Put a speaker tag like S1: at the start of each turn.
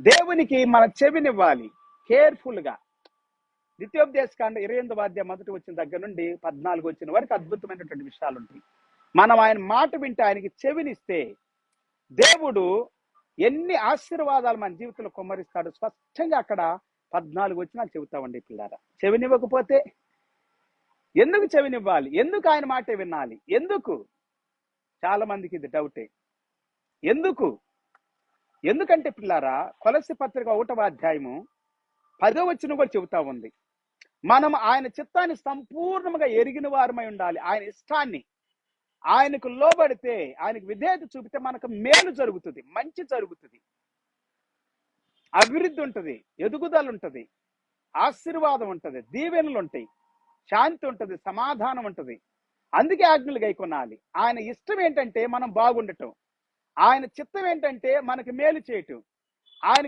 S1: దేవునికి మన చెవినివ్వాలి. కేర్ఫుల్గా. ద్వితీయోపదేశకాండ ఇరవై ఎనిమిది వాద్య మొదటి వచ్చిన దగ్గర నుండి పద్నాలుగు వచ్చిన వరకు అద్భుతమైనటువంటి విషయాలు ఉంటాయి మనం ఆయన మాట వింటే ఆయనకి చెవినిస్తే దేవుడు ఎన్ని ఆశీర్వాదాలు మన జీవితంలో కుమ్మరిస్తాడు స్పష్టంగా అక్కడ పద్నాలుగు వచ్చినా చెబుతామండి పిల్లారా. చెవినివ్వకపోతే ఎందుకు చెవినివ్వాలి? ఎందుకు ఆయన మాటే వినాలి? ఎందుకు? చాలా మందికి ఇది డౌటే. ఎందుకు? ఎందుకంటే పిల్లారా కొలసి పత్రిక ఒకటవ అధ్యాయము పదో వచ్చిన కూడా చెబుతా ఉంది. మనం ఆయన చిత్తాన్ని సంపూర్ణంగా ఎరిగిన వారమై ఉండాలి. ఆయన ఇష్టాన్ని. ఆయనకు లోబడితే ఆయనకు విధేయత చూపితే మనకు మేలు జరుగుతుంది మంచి జరుగుతుంది. అభివృద్ధి ఉంటుంది ఎదుగుదల ఉంటుంది ఆశీర్వాదం ఉంటుంది దీవెనలు ఉంటాయి శాంతి ఉంటుంది సమాధానం ఉంటుంది. అందుకే ఆజ్ఞలు గైకొనాలి. ఆయన ఇష్టం ఏంటంటే మనం బాగుండటం. ఆయన చిత్తం ఏంటంటే మనకి మేలు చేయటం. ఆయన